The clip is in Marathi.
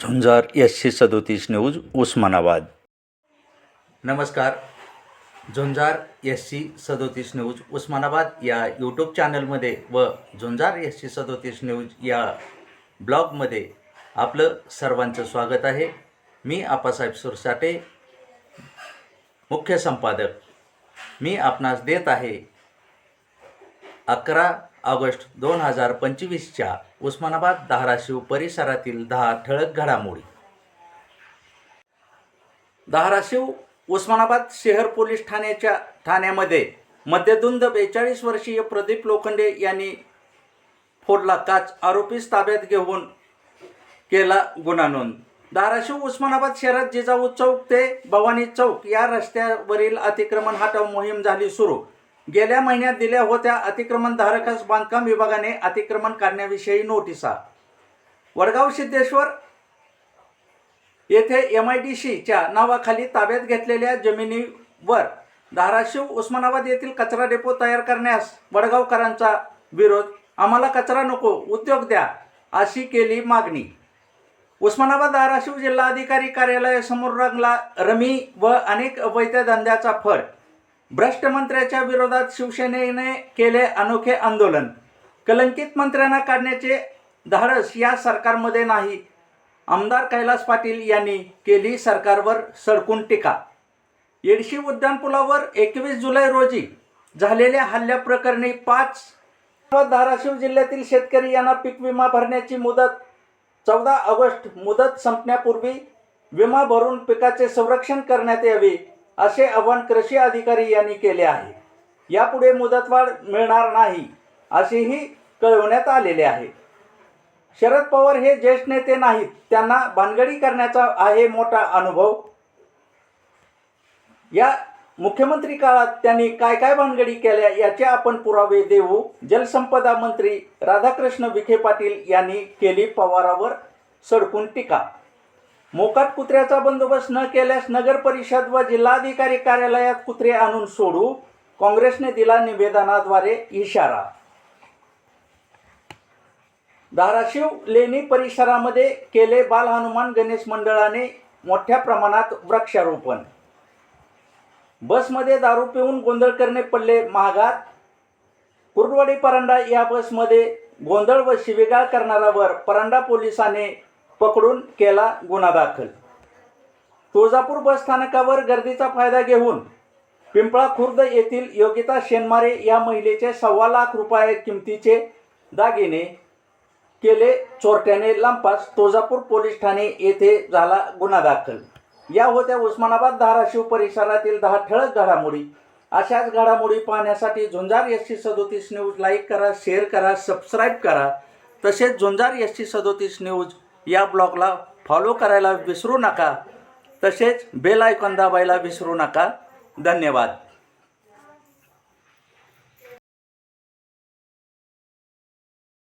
झुंजार एसशे सदोतीस न्यूज उस्मानाबाद. नमस्कार. झुंजार एस सी सदोतीस न्यूज उस्मानाबाद या यूट्यूब चॅनलमध्ये व झुंजार एस सी सदोतीस न्यूज या ब्लॉगमध्ये आपलं सर्वांचं स्वागत आहे. मी आपासाहेब सुरसाटे मुख्य संपादक. मी आपणास देत आहे अकरा ऑगस्ट दोन हजार पंचवीसच्या उस्मानाबाद धाराशिव परिसरातील दहा ठळक घडामोडी. धाराशिव उस्मानाबाद शहर पोलीस ठाण्याच्या ठाण्यामध्ये मध्यधुंद बेचाळीस वर्षीय प्रदीप लोखंडे यांनी फोडला काच आरोपीस ताब्यात घेऊन केला गुन्हा नोंद. धाराशिव उस्मानाबाद शहरात जिजाऊ चौक ते भवानी चौक या रस्त्यावरील अतिक्रमण हटाव मोहीम झाली सुरू. गेल्या महिन्यात दिल्या होत्या अतिक्रमणधारकास बांधकाम विभागाने अतिक्रमण काढण्याविषयी नोटिसा. वडगाव सिद्धेश्वर येथे एम आय डी सीच्या नावाखाली ताब्यात घेतलेल्या जमिनीवर धाराशिव उस्मानाबाद येथील कचरा डेपो तयार करण्यास वडगावकरांचा विरोध. आम्हाला कचरा नको उद्योग द्या अशी केली मागणी. उस्मानाबाद धाराशिव जिल्हाधिकारी कार्यालयासमोर रंगला रमी व अनेक वैद्य धंद्याचा फड भ्रष्ट मंत्र्याच्या विरोधात शिवसेनेने केले अनोखे आंदोलन. कलंकित मंत्र्यांना काढण्याचे धाडस या सरकारमध्ये नाही. आमदार कैलास पाटील यांनी केली सरकारवर सडकून टीका. येडशी उड्डाणपुलावर एकवीस जुलै रोजी झालेल्या हल्ल्याप्रकरणी पाच व धाराशिव जिल्ह्यातील शेतकरी यांना पीक विमा भरण्याची मुदत चौदा ऑगस्ट मुदत संपण्यापूर्वी विमा भरून पिकाचे संरक्षण करण्यात यावे. असे आव्हान कृषी अधिकारी यांनी केले आहे. यापुढे मुदतवाढ मिळणार नाही असेही कळवण्यात आलेले आहे. शरद पवार हे ज्येष्ठ नेते नाहीत त्यांना भानगडी करण्याचा आहे मोठा अनुभव. या मुख्यमंत्री काळात त्यांनी काय काय भानगडी केल्या याचे आपण पुरावे देऊ. जलसंपदा मंत्री राधाकृष्ण विखे पाटील यांनी केली पवारावर सडकून टीका. मोकात कुत्र्याचा बंदोबस्त न केल्यास नगर परिषद व जिल्हाधिकारी कार्यालयात कुत्रे आणून सोडू काँग्रेसने दिला निवेदनाद्वारे इशारा. धाराशिव लेणी परिसरामध्ये केले बाल हनुमान गणेश मंडळाने मोठ्या प्रमाणात वृक्षारोपण. बसमध्ये दारू पिऊन गोंधळ करणे पडले महागात. कुर्डवाडी परांडा या बसमध्ये गोंधळ व शिवेगाळ करणाऱ्यावर परांडा पोलिसाने पकडून केला गुन्हा दाखल. तुळजापूर बस स्थानकावर गर्दीचा फायदा घेऊन पिंपळा खुर्द येथील योगिता शेनमारे या महिलेचे सव्वा लाख रुपये किमतीचे दागिने केले. चोरट्याने लंपास तुळजापूर पोलीस ठाणे येथे झाला गुन्हा दाखल. या होत्या उस्मानाबाद धाराशिव परिसरातील दहा ठळक घडामोडी. अशाच घडामोडी पाहण्यासाठी झुंजार एस सी सदोतीस न्यूज लाईक करा शेअर करा सबस्क्राईब करा. तसेच झुंजार एस सी सदोतीस न्यूज या ब्लॉगला फॉलो करायला विसरू नका. तसेच बेल आयकॉन दाबायला विसरू नका. धन्यवाद.